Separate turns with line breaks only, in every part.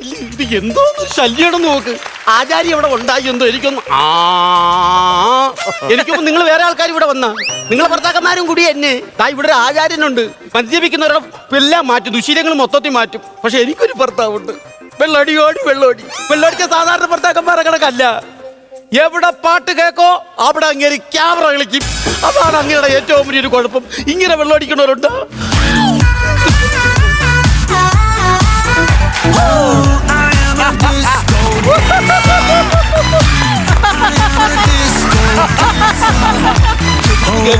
ഇത് എന്തോന്ന് ശല്യണം നോക്ക്. ആചാരി ഇവിടെ ഉണ്ടായി എന്തോ എനിക്കൊന്ന് ആ. എനിക്കൊന്ന് നിങ്ങൾ വേറെ ആൾക്കാർ ഇവിടെ വന്ന. നിങ്ങളെ ഭർത്താക്കന്മാരും കൂടി എന്നെ. ദാ ഇവിടെ ഒരു ആചാര്യനുണ്ട്. മദ്യപിക്കുന്നവരുടെ എല്ലാം മാറ്റും. ദുശീലങ്ങൾ മൊത്തത്തിൽ മാറ്റും. പക്ഷെ എനിക്കൊരു ഭർത്താവുണ്ട്. വെള്ളടി ഓടി വെള്ളോടി. വെള്ളടിച്ച സാധാരണ ഭർത്താക്കന്മാരെ കണക്കല്ല. എവിടെ പാട്ട് കേക്കോ അവിടെ അങ്ങേര് ക്യാമറ കളിക്കും. അതാണ് അങ്ങയുടെ ഏറ്റവും വലിയൊരു കുഴപ്പം. ഇങ്ങനെ വെള്ളമടിക്കണവരുണ്ടോ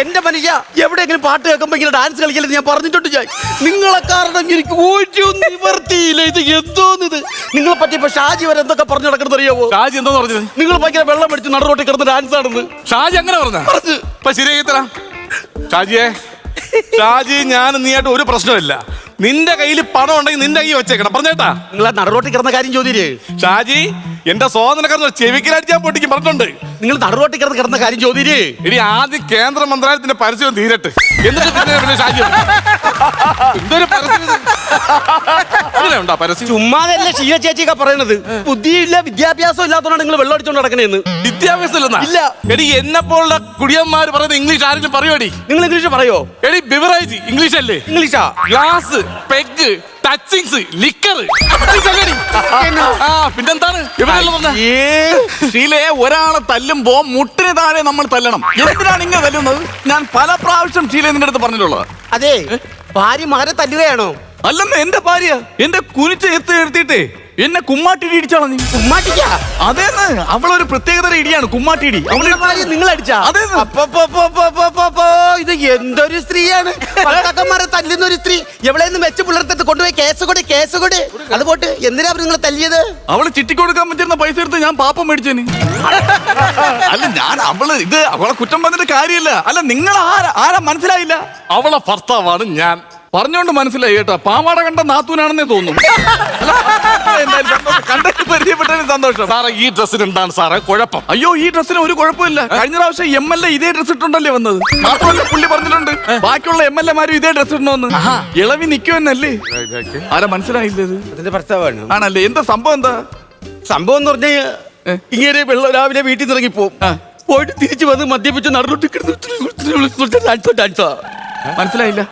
എന്റെ മനുഷ്യ എവിടെയെങ്കിലും പാട്ട് കേൾക്കുമ്പോ ഇങ്ങനെ ഡാൻസ് കളിക്കലെന്ന് ഞാൻ പറഞ്ഞിട്ടുണ്ട് ഞാൻ നിങ്ങളെ കാരണം എനിക്ക് ഒരു നിവർത്തിയില്ല. ഇത് എന്തോന്നിത്? നിങ്ങളെ പറ്റി ഇപ്പൊ ഷാജി വരെ എന്തൊക്കെ പറഞ്ഞു നടക്കുന്നത് അറിയാവോ?
ഷാജി എന്തോ പറഞ്ഞത്?
നിങ്ങൾ ഭയങ്കര വെള്ളം അടിച്ച് നട റോട്ടിൽ കിടന്ന് ഡാൻസ് ആണെന്ന്.
ഷാജി അങ്ങനെ പറഞ്ഞ
പറഞ്ഞു.
ഇപ്പൊ ശരിയാക്കി തരാം ഷാജിയെ ഷാജി ഞാൻ നീയായിട്ട് ഒരു പ്രശ്നമില്ല നിന്റെ കയ്യിൽ പണം ഉണ്ടെങ്കിൽ നിന്റെ കയ്യിൽ വെച്ചേക്കണം. പറഞ്ഞേട്ടാ.
നിങ്ങൾ നടറോട്ടി കിടന്ന കാര്യം ചോദിച്ചേ
ഷാജി എന്റെ സോദനക്കാരൻ ചെവിക്കലടിച്ച് ഞാൻ പൊട്ടിക്കും പറഞ്ഞിട്ടുണ്ട്.
നിങ്ങൾ നട കിടന്ന് കിടന്ന കാര്യം ചോദ്യേ
ഇനി ആദ്യം കേന്ദ്ര മന്ത്രാലയത്തിന്റെ പരസ്യം തീരട്ടെ. എന്നിട്ട് പിന്നെ പിന്നെ ഷാജി എന്തൊരു പരസ്യം ഇത്? ഇതിലുണ്ടോ പരസ്യം?
ചുമ്മാതല്ല ഷീല ചേച്ചിയൊക്കെ പറയണത്. ബുദ്ധിയില്ല വിദ്യാഭ്യാസം ഇല്ലാത്തതുകൊണ്ട് നിങ്ങൾ വെള്ളം അടിച്ചോണ്ട് നടക്കണേന്ന്.
വിദ്യാഭ്യാസം ഇല്ലെന്നാ
ഇല്ല.
എടി എന്നെ പോലുള്ള കുടിയന്മാർ പറയുന്നത് ഇംഗ്ലീഷ് ആരെങ്കിലും പറയുമടി
നിങ്ങൾ ഇംഗ്ലീഷ് പറയോ?
എടി ബിവറേജ് ഇംഗ്ലീഷ് അല്ലേ
ഇംഗ്ലീഷാ?
ഗ്ലാസ് പെഗ് ടച്ചിങ്സ് ലിക്കർ ആ പിന്നെന്താണ്? ഇവരെല്ലാം പറഞ്ഞ?
ഷീലയെ ഒരാളെ തല്ലുമ്പോ മുട്ടിന് താഴെ നമ്മൾ തല്ലണം. എന്തിനാണ് ഇങ്ങനെ തല്ലുന്നത്? ഞാൻ പല പ്രാവശ്യം ഷീല നിന്റെ അടുത്ത് പറഞ്ഞിട്ടുള്ളത്.
അതെ ഭാര്യ മകനെ തല്ലുകയാണോ?
അല്ലെന്ന് എന്റെ ഭാര്യ എന്റെ കുനിച്ച് എത്തി എടുത്തിട്ടേ എന്നെ കുമ്മാട്ടിടി ഇടിച്ചാണോ നീ?
ഉമ്മാട്ടിക്കാ
അതേന്ന്. അവളൊരു പ്രത്യേകതര ഇടിയാണ് കുമ്മാട്ടിടി.
ഭാര്യ നിങ്ങൾ അടിച്ചാ
അതെ.
ഇത് എന്തൊരു സ്ത്രീയാണ്? ഭർത്താക്കന്മാരെ തല്ലുന്ന ഒരു സ്ത്രീ. എവിടെയെന്ന് വെച്ച് പുലർത്തത്ത് കൊണ്ടുപോയി കേസ് കൊടി കേസ് കൊടി. അത് പോട്ട്. എന്തിനാ നിങ്ങൾ തല്ലിയത്?
അവൾ ചിട്ടിക്കൊടുക്കാൻ പറ്റുന്ന പൈസ എടുത്ത് ഞാൻ പാപ്പം മേടിച്ചേന് അല്ല ഞാൻ അവൾ ഇത് അവളെ കുറ്റം പറഞ്ഞിട്ട് കാര്യമില്ല. അല്ല നിങ്ങൾ ആരാ ആരാ മനസ്സിലായില്ല?
അവളെ ഭർത്താവാണ് ഞാൻ.
പറഞ്ഞോണ്ട് മനസ്സിലായി കേട്ടോ. പാവാട കണ്ട നാത്തൂനാണെന്നേ തോന്നുന്നു. എന്തായാലും സന്തോഷം. കണ്ടിട്ട് പരിചയപ്പെട്ടതിന് സന്തോഷം.
സാറേ ഈ ഡ്രസ്സിന് എന്താണ് സാറേ കുഴപ്പം.
അയ്യോ ഈ ഡ്രസ്സിന് ഒരു കുഴപ്പമില്ല. കഴിഞ്ഞ പ്രാവശ്യം എം എൽ എ ഇതേ ഡ്രസ് ഇട്ടുണ്ടല്ലേ വന്നത്? മാത്രമല്ല പുള്ളി പറഞ്ഞിട്ടുണ്ട് ബാക്കിയുള്ള എം എൽ എമാരും ഇതേ ഡ്രസ് ഇടണമെന്ന് ഇളവി നിൽക്കുമെന്നല്ലേ ആരാ മനസ്സിലായില്ല ഇത്?
അതിന്റെ ഭർത്താവാണ്
ആണല്ലേ? എന്താ സംഭവം എന്താ?
സംഭവം എന്ന് പറഞ്ഞാൽ
ഏ?
ഇങ്ങനെ വെള്ളം രാവിലെ വീട്ടിൽ നിന്ന് ഇറങ്ങി പോകും
ആ.
പോയിട്ട് തിരിച്ചു വന്ന് മദ്യപിച്ച് നടന്നിട്ട് ഡാൻസോ ഡാൻസോ
മനസ്സിലായില്ല.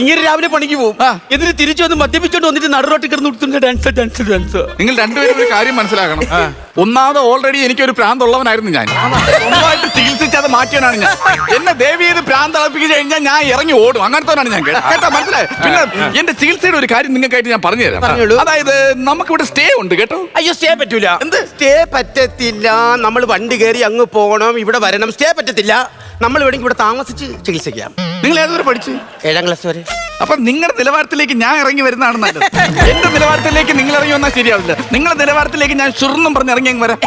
ഇങ്ങനെ രാവിലെ പണിക്ക് പോകും. എന്നിട്ട് തിരിച്ചു വന്ന് മദ്യപിച്ചോണ്ട് വന്നിട്ട് നടുറോട്ടിൽ കിടന്ന് ഡാൻസ് ഡാൻസ് ഡാൻസ്
നിങ്ങൾ രണ്ടുപേരും ഒരു കാര്യം മനസ്സിലാക്കണം. ഒന്നാമത് ഓൾറെഡി എനിക്ക് എനിക്കൊരു പ്രാന്തുള്ളവനായിരുന്നു ഞാൻ. സ്വന്തമായിട്ട് ചികിത്സിച്ച് അത് മാറ്റിയവനാണ് ഞാൻ. എന്നെ ദേവി ചെയ്ത് പ്രാന്ത് അളപ്പിച്ചു കഴിഞ്ഞാൽ ഞാൻ ഇറങ്ങി ഓടും. അങ്ങനത്തെ ഞാൻ കേട്ടോ? മനസ്സിലായി? പിന്നെ എന്റെ ചികിത്സയുടെ ഒരു കാര്യം നിങ്ങൾക്കായിട്ട് ഞാൻ പറഞ്ഞു. തരാം. അതായത് നമുക്കിവിടെ സ്റ്റേ ഉണ്ട് കേട്ടോ.
അയ്യോ സ്റ്റേ പറ്റൂല.
എന്ത്?
സ്റ്റേ പറ്റത്തില്ല. നമ്മൾ വണ്ടി കയറി അങ്ങ് പോകണം. ഇവിടെ വരണം. സ്റ്റേ പറ്റത്തില്ല. നമ്മൾ ഇവിടെ ഇവിടെ താമസിച്ച് ചികിത്സിക്കാം.
നിങ്ങൾ ഏതുവരെ പഠിച്ചു?
ഏഴാം ക്ലാസ് വരെ.
അപ്പൊ നിങ്ങളുടെ നിലവാരത്തിലേക്ക് ഞാൻ ഇറങ്ങി വരുന്നതാണ് നല്ലത്. എന്റെ നിലവാരത്തിലേക്ക് നിങ്ങൾ ഇറങ്ങി വന്നാൽ ശരിയാവില്ല. നിങ്ങളുടെ നിലവാരത്തിലേക്ക് ഞാൻ ചുരുന്നും പറഞ്ഞ് ഇറങ്ങി അങ്ങ് വരാം.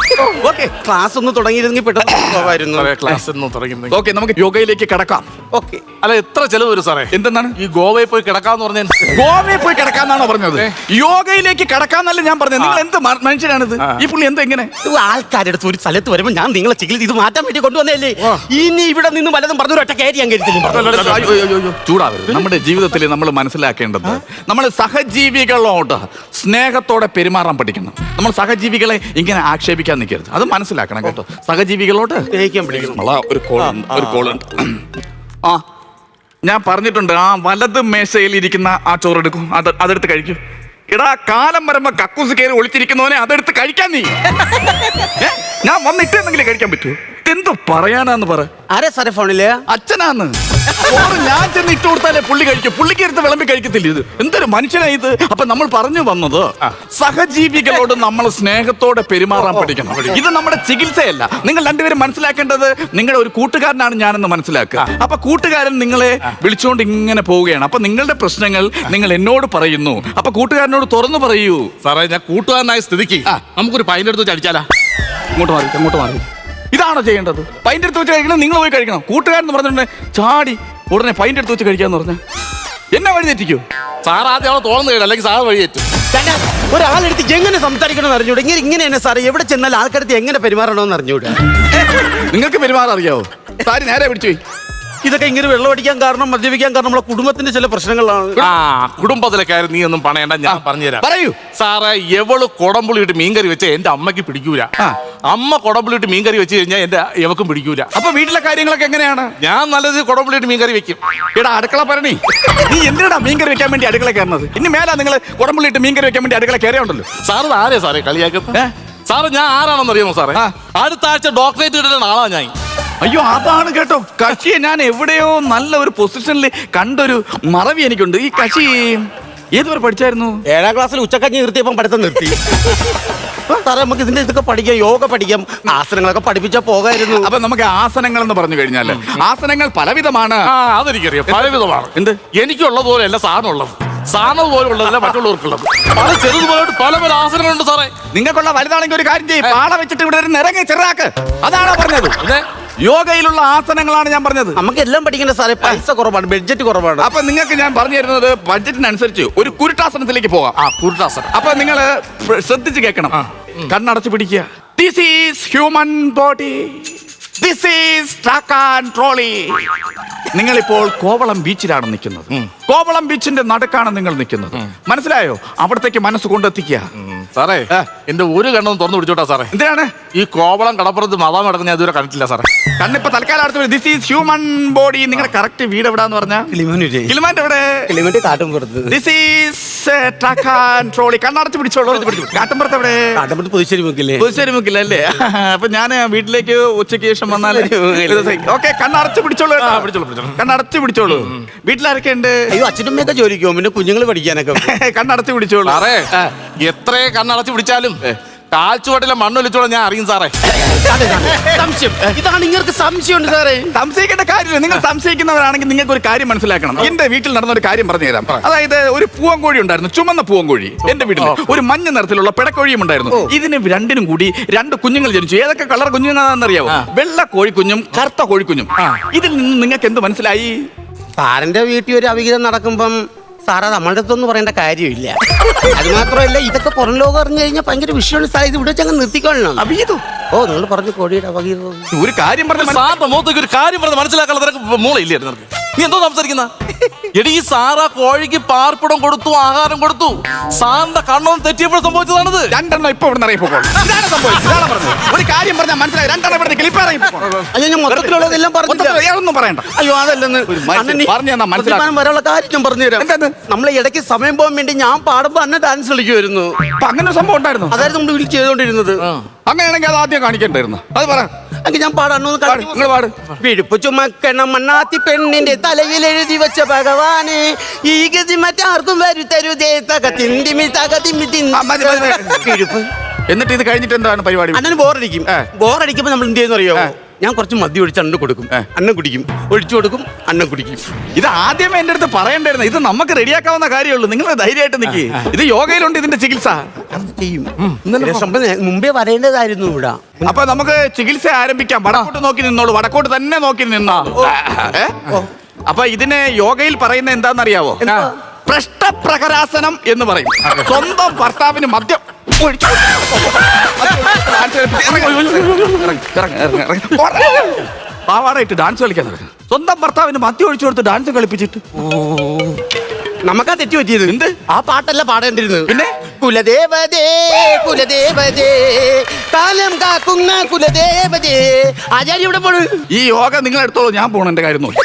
ഓക്കെ
ക്ലാസ് ഒന്ന് തുടങ്ങിയിരുന്നെങ്കിൽ പെട്ടെന്ന്
ക്ലാസ് ഒന്ന് തുടങ്ങി
ഓക്കെ നമുക്ക് യോഗയിലേക്ക് കിടക്കാം.
ഓക്കെ
അല്ല എത്ര ചെലവ് വരും സാറേ?
എന്തെന്നാണ്?
ഈ ഗോവയിൽ പോയി കിടക്കാന്ന് പറഞ്ഞത്
ഗോവയിൽ പോയി കിടക്കാന്നാണോ പറഞ്ഞത്? യോഗയിലേക്ക് കിടക്കാന്നല്ല ഞാൻ പറഞ്ഞത്. നിങ്ങൾ എന്ത് മനുഷ്യനാണിത് ഈ പുള്ളി എന്താ എങ്ങനെ
ആൾക്കാരുടെ അടുത്ത് ഒരു സ്ഥലത്ത് വരുമ്പോൾ ഞാൻ നിങ്ങളെ ചികിത്സ ഇത് മാറ്റാൻ വേണ്ടി കൊണ്ടുവന്നല്ലേ ഇനി ഇവിടെ നിന്ന് വല്ലതും പറഞ്ഞു ഒറ്റ കയറി ഞാൻ
ചൂടാവരുത്. നമ്മുടെ ജീവിതത്തിൽ നമ്മൾ മനസ്സിലാക്കേണ്ടത് നമ്മൾ സഹജീവികളോട് സ്നേഹത്തോടെ പെരുമാറാൻ പഠിക്കണം. നമ്മൾ സഹജീവികളെ ഇങ്ങനെ ആക്ഷേപിക്കാൻ നിൽക്കരുത്. അത് മനസ്സിലാക്കണം കേട്ടോ. സഹജീവികളോട്
സ്നേഹിക്കാൻ പഠിക്കണം
നമ്മളാ ഒരു കോൾ ഒരു കോൾ ഉണ്ട്. ആ ഞാൻ പറഞ്ഞിട്ടുണ്ട് ആ വലത് മേശയിൽ ഇരിക്കുന്ന ആ ചോറെടുക്കും. അത് അതെടുത്ത് കഴിക്കും. എടാ കാലം വരുമ്പോ കക്കൂസ് കയറി ഒളിച്ചിരിക്കുന്നവനെ അതെടുത്ത് കഴിക്കാൻ നീ. ഞാൻ വന്നിട്ട് എന്തെങ്കിലും കഴിക്കാൻ പറ്റൂ എന്തോ പറയാനാന്ന് പറ.
ആരെ സാറേ ഫോണിൽ?
അച്ഛനാന്ന്. ചോറ് ഞാൻ ചെന്ന് ഇട്ട് കൊടുത്താലേ പുള്ളി കഴിക്കും. പുള്ളിക്ക് എടുത്ത് വിളമ്പി കഴിക്കത്തില്ല ഇത്. എന്തൊരു മനുഷ്യനായി ഇത്? അപ്പൊ നമ്മൾ പറഞ്ഞു വന്നത് സഹജീവികളോട് നമ്മൾ സ്നേഹത്തോടെ പെരുമാറാൻ പഠിക്കണം. ഇത് നമ്മുടെ ചികിത്സയല്ല. നിങ്ങൾ രണ്ടുപേരും മനസ്സിലാക്കേണ്ടത് നിങ്ങളുടെ ഒരു കൂട്ടുകാരനാണ് ഞാനെന്ന് മനസ്സിലാക്കുക. അപ്പൊ കൂട്ടുകാരൻ നിങ്ങളെ വിളിച്ചുകൊണ്ട് ഇങ്ങനെ പോവുകയാണ്. അപ്പൊ നിങ്ങളുടെ പ്രശ്നങ്ങൾ നിങ്ങൾ എന്നോട് പറയുന്നു. അപ്പൊ കൂട്ടുകാരനോട് തുറന്നു പറയൂ.
സാറേ ഞാൻ കൂട്ടുകാരനായ സ്ഥിതിക്ക്. നമുക്കൊരു പൈന്റെ അടുത്ത് ചടിച്ചാലാ
ഇങ്ങോട്ട് മാറി ഇങ്ങോട്ട് മാറി. ഇതാണോ ചെയ്യേണ്ടത്? പൈന്റെ അടുത്ത് വെച്ച് കഴിക്കണം നിങ്ങൾ പോയി കഴിക്കണം. കൂട്ടുകാരൻ എന്ന് പറഞ്ഞിട്ടുണ്ടെങ്കിൽ ചാടി ഉടനെ പൈന്റെ അടുത്ത് വെച്ച് കഴിക്കാന്ന് പറഞ്ഞ. എന്നെ വഴി തെറ്റിക്കോ?
സാർ ആദ്യം അവളെ തോന്നുന്നു കേട്ടോ അല്ലെങ്കിൽ സാർ വഴിയേറ്റും
തന്നെ ഒരാളെടുത്ത് എങ്ങനെ സംസാരിക്കണമെന്ന് അറിഞ്ഞൂടെ? ഇങ്ങനെ ഇങ്ങനെ തന്നെ സാറേ എവിടെ ചെന്നാൽ ആൾക്കടുത്ത് എങ്ങനെ പെരുമാറണമെന്ന് അറിഞ്ഞൂടെ?
നിങ്ങൾക്ക് പെരുമാറാൻ അറിയാവോ? സാരി നേരെ പിടിച്ചു പോയി.
ഇതൊക്കെ ഇങ്ങനെ വെള്ളമടിക്കാൻ കാരണം മദ്യപിക്കാൻ കാരണം നമ്മളെ കുടുംബത്തിന്റെ ചില പ്രശ്നങ്ങളാണ്.
ആ കുടുംബത്തിലെ കാര്യം നീ ഒന്നും പണയണ്ട ഞാൻ പറഞ്ഞുതരാം.
പറയൂ.
സാറേ എവൾ കുടംപുളിയിട്ട് മീൻകറി വെച്ച എന്റെ അമ്മയ്ക്ക് പിടിക്കൂല.
ആ.
അമ്മ കുടംപുളിയിട്ട് മീൻകറി വെച്ച് കഴിഞ്ഞാൽ എന്റെ എവക്കും പിടിക്കൂല.
അപ്പൊ വീട്ടിലെ കാര്യങ്ങളൊക്കെ എങ്ങനെയാണ്?
ഞാൻ നല്ലത് കുടംപുളിയിട്ട് മീൻകറി വെക്കും.
എടാ അടുക്കള പറഞ്ഞി നീ എന്തിനാ മീൻകറി വെക്കാൻ വേണ്ടി അടുക്കള കയറുന്നത്? ഇനി മേലാ നിങ്ങൾ കുടംപുളിയിട്ട് മീൻകറി വെക്കാൻ വേണ്ടി അടുക്കള കയറിയുണ്ടല്ലോ
സാറ് ആരെയാ സാറേ കളിയാക്കുന്നത്? സാറ് ഞാൻ ആരാണെന്ന് അറിയാമോ സാറേ. അടുത്ത ആഴ്ച ഡോക്ടറേറ്റ് കിട്ടുന്ന ആളാണ് ഞാൻ.
അയ്യോ അതാണ് കേട്ടോ. കക്ഷിയെ ഞാൻ എവിടെയോ നല്ല ഒരു പൊസിഷനിൽ കണ്ടൊരു മറവി എനിക്കുണ്ട്. ഈ കക്ഷി ഏതുവരെ പഠിച്ചായിരുന്നു?
ഏഴാം ക്ലാസ്സിൽ ഉച്ചക്കഞ്ഞി നിർത്തിയപ്പം പഠിത്തം നിർത്തി. സാറേ നമുക്ക് ഇതിന്റെ ഇതൊക്കെ പഠിക്കാം യോഗ പഠിക്കാം ആസനങ്ങളൊക്കെ പഠിപ്പിച്ചാൽ പോകായിരുന്നു.
അപ്പൊ നമുക്ക് ആസനങ്ങൾ എന്ന് പറഞ്ഞു കഴിഞ്ഞാൽ ആസനങ്ങൾ പലവിധമാണ്.
ആ അതെനിക്കറിയാം പലവിധമാണ്.
എന്ത്?
എനിക്കുള്ളത് പോലെയല്ല സാധനം ഉള്ളത് സാധനം പോലെ ഉള്ളതല്ല മറ്റുള്ളവർക്കുള്ളത്. പല ചെറുതുപോലെ പല പല ആസനങ്ങളുണ്ട് സാറേ.
നിങ്ങൾക്കുള്ള വലുതാണെങ്കിൽ ഒരു കാര്യം ചെയ്യും. പാള വെച്ചിട്ട് ഇവിടെ ഒരു നിറങ്ങി ചെറുതാക്ക്. അതാണോ പറഞ്ഞത്?
ഇതേ
യോഗയിലുള്ള ആസനങ്ങളാണ് ഞാൻ പറഞ്ഞത്.
നമുക്ക് എല്ലാം പഠിക്കേണ്ട സാറേ പൈസ കുറവാണ് ബഡ്ജറ്റ് കുറവാണ്.
അപ്പൊ നിങ്ങൾക്ക് ഞാൻ പറഞ്ഞു തരുന്നത് ബഡ്ജറ്റിനനുസരിച്ച് ഒരു കുരുട്ടാസനത്തിലേക്ക് പോകാം.
ആ കുരുട്ടാസനം.
അപ്പൊ നിങ്ങൾ ശ്രദ്ധിച്ച് കേൾക്കണം. കണ്ണടച്ചു പിടിക്കുക. This is human body this is track and trolley നിങ്ങളിപ്പോൾ കോവളം ബീച്ചിലാണ് നിൽക്കുന്നത്. കോവളം ബീച്ചിന്റെ നടുക്കാണ് നിങ്ങൾ നിൽക്കുന്നത്. മനസ്സിലായോ? അവിടത്തേക്ക് മനസ്സ് കൊണ്ടെത്തിക്കുക
സാറേ. എന്റെ ഒരു കണ്ണൊന്ന് തുറന്നു പിടിച്ചോട്ടാ സാറേ.
എന്താണ്
ഈ കോവളം കടപ്പുറത്ത് മതാം നടക്കുന്ന ഞാൻ ഇതുവരെ കണ്ടിട്ടില്ല സാറേ.
കണ്ണിപ്പോ തൽക്കാലം അടുത്ത് ദിസ് ഈസ് ഹ്യൂമൻ ബോഡി നിങ്ങളുടെ കറക്റ്റ് വീട് എവിടാന്ന് പറഞ്ഞാൽ
കിളിമൂന്നില്ലേ?
കിളിമാന്റെ എവിടെ?
കിളിമൂട്ടി കാട്ടുംപുറത്ത്
this is track and trolley കണ്ണടച്ച് പിടിച്ചോളൂ. കാട്ടുമ്പുറത്ത് എവിടെ?
കാട്ടുംപുറത്ത് പുതുശ്ശേരി മുക്കില്ലേ?
പുതുശ്ശേരി മുക്കില്ല അല്ലേ? അപ്പൊ ഞാൻ വീട്ടിലേക്ക് ഉച്ചയ്ക്ക് ശേഷം വന്നാൽ ഓക്കെ കണ്ണടച്ച് പിടിച്ചോളൂ.
പിടിച്ചോളൂ, പിടിച്ചോളൂ.
കണ്ണടച്ച് പിടിച്ചോളൂ. വീട്ടിലാരൊക്കെ ഉണ്ട്?
അയ്യോ അച്ഛനും ജോലിക്ക്? പോകും പിന്നെ കുഞ്ഞുങ്ങൾ പഠിക്കാനൊക്കെ.
കണ്ണടച്ച് പിടിച്ചോളൂ.
സാറേ എത്രയെ കണ്ണടച്ച് പിടിച്ചാലും കാൽച്ചുവട്ടിലെ മണ്ണൊലിച്ചോളം ഞാൻ അറിയും സാറേ.
അതെ, അതെ. സംശയം. ഇതാണ് ഇങ്ങനെ സംശയമുണ്ട് സാറേ.
സംശയിക്കേണ്ട കാര്യമില്ല. നിങ്ങൾ സംശയിക്കുന്നവരാണെങ്കിൽ നിങ്ങൾക്ക് ഒരു കാര്യം മനസ്സിലാക്കണം. എന്റെ വീട്ടിൽ നടന്ന ഒരു കാര്യം പറഞ്ഞു തരാം. അതായത് ഒരു പൂവൻകോഴി ഉണ്ടായിരുന്നു. ചുമന്ന പൂവൻകോഴി. എന്റെ വീട്ടിൽ ഒരു മഞ്ഞ നിറത്തിലുള്ള പിടക്കോഴിയും ഉണ്ടായിരുന്നു. ഇതിന് രണ്ടിനും കൂടി രണ്ട് കുഞ്ഞുങ്ങൾ ജനിച്ചു. ഏതൊക്കെ കളർ കുഞ്ഞുങ്ങളാണെന്നറിയാവോ? വെള്ള കോഴിക്കുഞ്ഞും കറുത്ത കോഴിക്കുഞ്ഞും. ഇതിൽ നിന്ന് നിങ്ങൾക്ക് എന്ത് മനസ്സിലായി?
സാറിന്റെ വീട്ടിൽ ഒരു അവിഹിതം നടക്കുമ്പം സാറ് നമ്മളുടെ അടുത്തൊന്നും പറയേണ്ട കാര്യമില്ല. അത് മാത്രമല്ല ഇതൊക്കെ പുറം ലോകം അറിഞ്ഞു കഴിഞ്ഞാൽ ഭയങ്കര വിഷയമാണ്. സാർ ഇത് ഇവിടെ വെച്ചങ്ങ് നിർത്തിക്കൊള്ളണം.
അഭിഹിതം
ഓ നിങ്ങൾ പറഞ്ഞു കോടിയുടെ
ഒരു കാര്യം പറഞ്ഞ
സാറിന്റെ മുഖത്തേക്ക് ഒരു കാര്യം പറഞ്ഞ് മനസ്സിലാക്കാനുള്ള മൂളയില്ലായിരുന്നു നിനക്ക്. നീ എന്തോ സംസാരിക്കുന്ന? എടി ഈ സാറാ കോഴിക്ക് പാർപ്പിടം കൊടുത്തു ആഹാരം കൊടുത്തു. സാറിന്റെ കണ്ണൊന്ന് തെറ്റിയപ്പോൾ സംഭവിച്ചതാണത്.
രണ്ടെണ്ണം ഇപ്പൊ ഇവിടെ അറിയിപ്പോൾ ഇതാണ് സംഭവിച്ചത് ഇതാണ് പറഞ്ഞത്. ഒരു കാര്യം പറഞ്ഞാൽ മനസ്സിലായി രണ്ടെണ്ണം ഇവിടെ ക്ലിപ്പായി
അയ്യോ ഞാൻ മൊത്തത്തിലുള്ളതെല്ലാം പറഞ്ഞു
ഒന്നും പറയണ്ട.
അയ്യോ അതല്ലെന്ന്.
പറഞ്ഞു തന്നാ മനസ്സിലാക്കും.
പ്രതിഫലം വരാനുള്ള കാര്യം ഞാൻ പറഞ്ഞുതരാം
എന്താണ്?
നമ്മളെ ഇടയ്ക്ക് സമയം പോകാൻ വേണ്ടി ഞാൻ പാടുമ്പോ അന്നെ ഡാൻസ് കളിക്കുമായിരുന്നു
അങ്ങനെ സംഭവം ഉണ്ടായിരുന്നു?
അതായിരുന്നു നമ്മൾ ചെയ്തോണ്ടിരുന്നത് ചെയ്തുകൊണ്ടിരുന്നത്.
അങ്ങനെയാണെങ്കിൽ അത് ആദ്യം കാണിക്കണ്ടായിരുന്നു. അത് പറ.
അങ്ങ് ഞാൻ പാടാണോ
പാട്, നിങ്ങൾ പാട്.
വിഴുപ്പ് ചുമക്കണം മണ്ണാത്തി പെണ്ണിന്റെ തലയിൽ എഴുതി വെച്ച ഭഗവാനെ. ഈ ഗതി മറ്റാർക്കും വരുത്തരുതേ. തകത്തിന്തിമി തകതിമി വിഴുപ്പ്.
എന്നിട്ട് ഇത് കഴിഞ്ഞിട്ട് എന്താണ് പരിപാടി?
അണ്ണന് ബോറടിക്കും.
ബോറടിക്കുമ്പോൾ
ബോറടിക്കുമ്പോ നമ്മൾ എന്ത് ചെയ്യുന്ന അറിയോ ഞാൻ കുറച്ച് മദ്യം ഒഴിച്ച് അണ്ണൻ കൊടുക്കും. അണ്ണൻ കുടിക്കും. ഒഴിച്ചു കൊടുക്കും അണ്ണൻ കുടിക്കും.
ഇത് ആദ്യമേ എന്റെ അടുത്ത് പറയണ്ടായിരുന്നു. ഇത് നമുക്ക് റെഡിയാക്കാവുന്ന കാര്യമുള്ളൂ നിങ്ങൾ ധൈര്യമായിട്ട് നിൽക്കി ഇത് യോഗയിലുണ്ട് ഇതിന്റെ ചികിത്സ.
അത് ചെയ്യും മുമ്പേ വരേണ്ടതായിരുന്നു ഇവിടെ
അപ്പൊ നമുക്ക് ചികിത്സ ആരംഭിക്കാം വടക്കോട്ട് നോക്കി നിന്നോളൂ വടക്കോട്ട് തന്നെ നോക്കി നിന്നാ? അപ്പൊ ഇതിനെ യോഗയിൽ പറയുന്ന എന്താണെന്നറിയാവോ
എന്താ?
എന്ന് പറയും സ്വന്തം ഭർത്താവിന് മദ്യം ഒഴിച്ചു പാവാടായിട്ട് ഡാൻസ് കളിക്കാൻ സ്വന്തം ഭർത്താവിന് മദ്യം ഒഴിച്ചു കൊടുത്ത് ഡാൻസ് കളിപ്പിച്ചിട്ട്
നമുക്കാ തെറ്റി പറ്റിയത്
എന്ത്?
ആ പാട്ടല്ല പാടേണ്ടിരുന്നത്
പിന്നെ?
കുലദേവതേ കുലദേവതേ. കാലം കാക്കുന്ന കുലദേവതേ. ആചാര്യ ഇവിടെ പോണു.
ഈ യോഗ നിങ്ങൾ എടുത്തോളൂ ഞാൻ പോണെന്റെ കാര്യം നോക്കി.